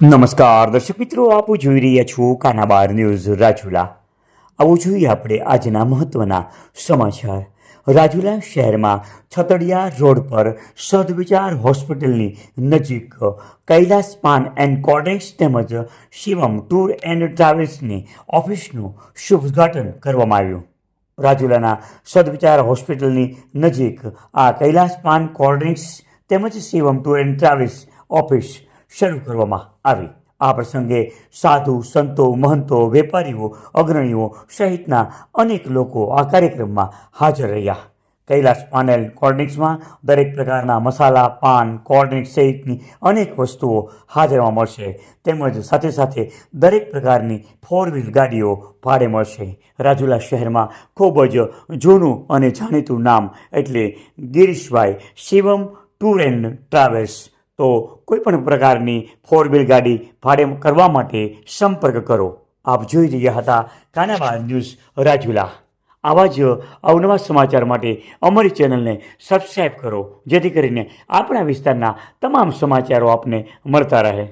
નમસ્કાર, દર્શક મિત્રો, આપ જોઈ રહ્યા છો કાનાબાર ન્યૂઝ રાજુલા. આવું જોઈએ આપણે આજના મહત્વના સમાચાર. રાજુલા શહેરમાં છતડિયા રોડ પર સદવિચાર હોસ્પિટલની નજીક કૈલાસ પાન એન્ડ કોર્ડેક્સ તેમજ શિવમ ટૂર એન્ડ ટ્રાવેલ્સની ઓફિસનું શુભ ઉદ્ઘાટન કરવામાં આવ્યું. રાજુલાના સદવિચાર હોસ્પિટલની નજીક આ કૈલાસ પાન કોલ્ડ્રિંક્સ તેમજ Shivam tour and travels office શરૂ કરવામાં આવી. આ પ્રસંગે સાધુ, સંતો, મહંતો, વેપારીઓ, અગ્રણીઓ સહિતના અનેક લોકો આ કાર્યક્રમમાં હાજર રહ્યા. કૈલાસ પાનેલ કોલ્ડ્રિંક્સમાં દરેક પ્રકારના મસાલા, પાન કોલ્ડ્રિંક્સ સહિતની અનેક વસ્તુઓ હાજરમાં મળશે. તેમજ સાથે સાથે દરેક પ્રકારની ફોર વ્હીલ ગાડીઓ ભાડે મળશે. રાજુલા શહેરમાં ખૂબ જ જૂનું અને જાણીતું નામ એટલે Girishbhai Shivam tour and travels તો કોઈ પણ પ્રકારની ફોર વ્હીલ ગાડી ભાડે કરવા માટે સંપર્ક કરો. આપ જોઈ રહ્યા હતા કાનાબા ન્યૂઝ રાજુલા. આવા જ અવનવા સમાચાર માટે અમારી ચેનલને સબસ્ક્રાઈબ કરો, જેથી કરીને આપણા વિસ્તારના તમામ સમાચારો આપને મળતા રહે.